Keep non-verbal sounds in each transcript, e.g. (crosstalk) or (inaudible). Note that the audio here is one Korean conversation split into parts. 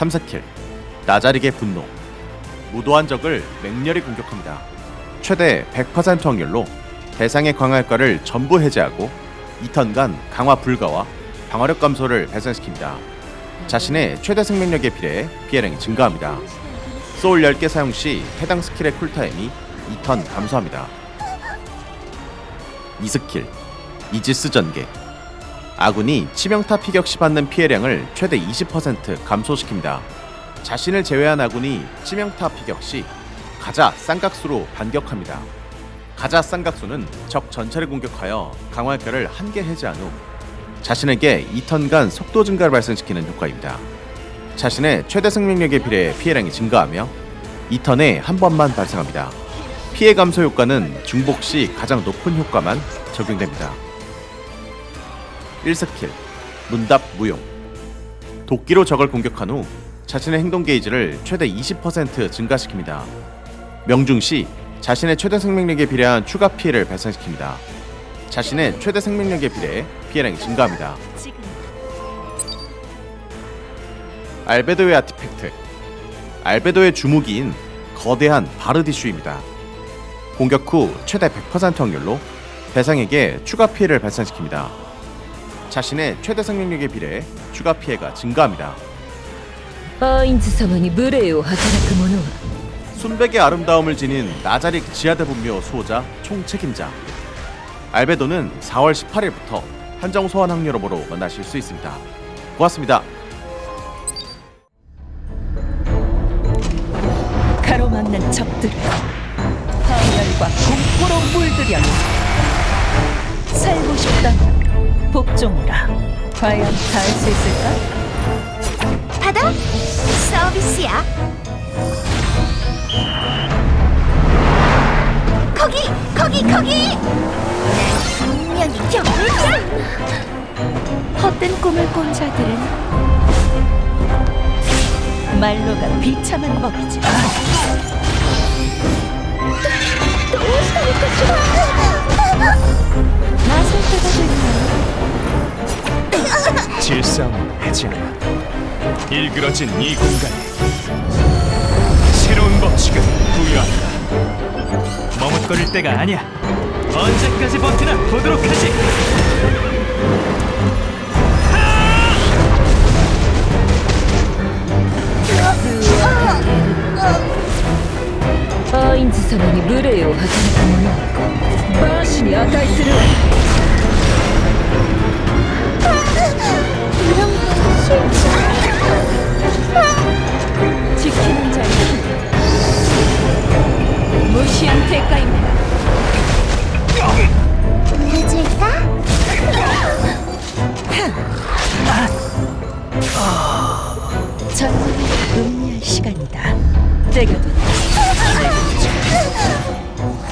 3스킬 나자릭의 분노 무도한 적을 맹렬히 공격합니다. 최대 100% 확률로 대상의 강화효과를 전부 해제하고 2턴간 강화 불가와 방어력 감소를 발생시킵니다. 자신의 최대 생명력에 비례해 피해량이 증가합니다. 소울 10개 사용 시 해당 스킬의 쿨타임이 2턴 감소합니다. 2스킬 이지스 전개 아군이 치명타 피격 시 받는 피해량을 최대 20% 감소시킵니다. 자신을 제외한 아군이 치명타 피격 시 가자 쌍각수로 반격합니다. 가자 쌍각수는 적 전체를 공격하여 강화효과를 한 개 해제한 후 자신에게 2턴간 속도 증가를 발생시키는 효과입니다. 자신의 최대 생명력에 비례해 피해량이 증가하며 2턴에 한 번만 발생합니다. 피해 감소 효과는 중복 시 가장 높은 효과만 적용됩니다. 1스킬 문답 무용 도끼로 적을 공격한 후 자신의 행동 게이지를 최대 20% 증가시킵니다. 명중 시 자신의 최대 생명력에 비례한 추가 피해를 발생시킵니다. 자신의 최대 생명력에 비례해 피해량이 증가합니다. 알베도의 아티팩트 알베도의 주무기인 거대한 바르디슈입니다. 공격 후 최대 100% 확률로 대상에게 추가 피해를 발생시킵니다. 자신의 최대 생명력에 비례해 추가 피해가 증가합니다. アーインズ様に無礼を働く者は 순백의 아름다움을 지닌 나자릭 지하대분묘 수호자 총책임자 알베도는 4월 18일부터 한정 소환 확률업으로 만나실 수 있습니다. 고맙습니다. 가로막는 적들을 파멸과 공포로 물들여 살고 싶다면 복종이라. 과연 다 할 수 있을까? 받아! 서비스야. 거기! 거기! 거기! 분명히 경고했 헛된 꿈을 꾼 자들은 말로가 비참한 법이지. 또, 또, 또, 또, 또, 또, 또, 또, 또, (laughs) 질싸움을 하지 않아 일그러진 이 공간에 새로운 법칙을 부여한다 머뭇거릴 때가 아니야 언제까지 버티나 보도록 하지アーインズ様に無礼を働く者は万死に値する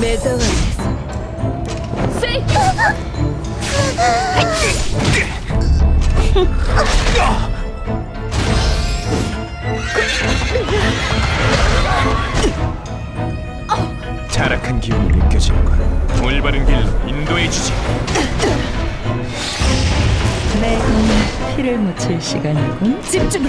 매자와 세이 타락한 기운이 느껴지는군 올바른 길로 인도해 주지. 내 검에 피를 묻힐 시간이군. 집중해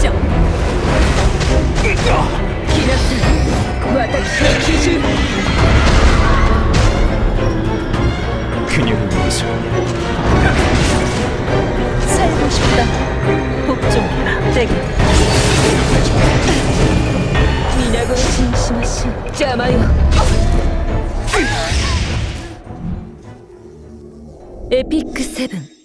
시작! 기나스! 그녀를 위해서 살고 싶다. 복종해라, 미나고 진심하신 자마요. 에피크 세븐.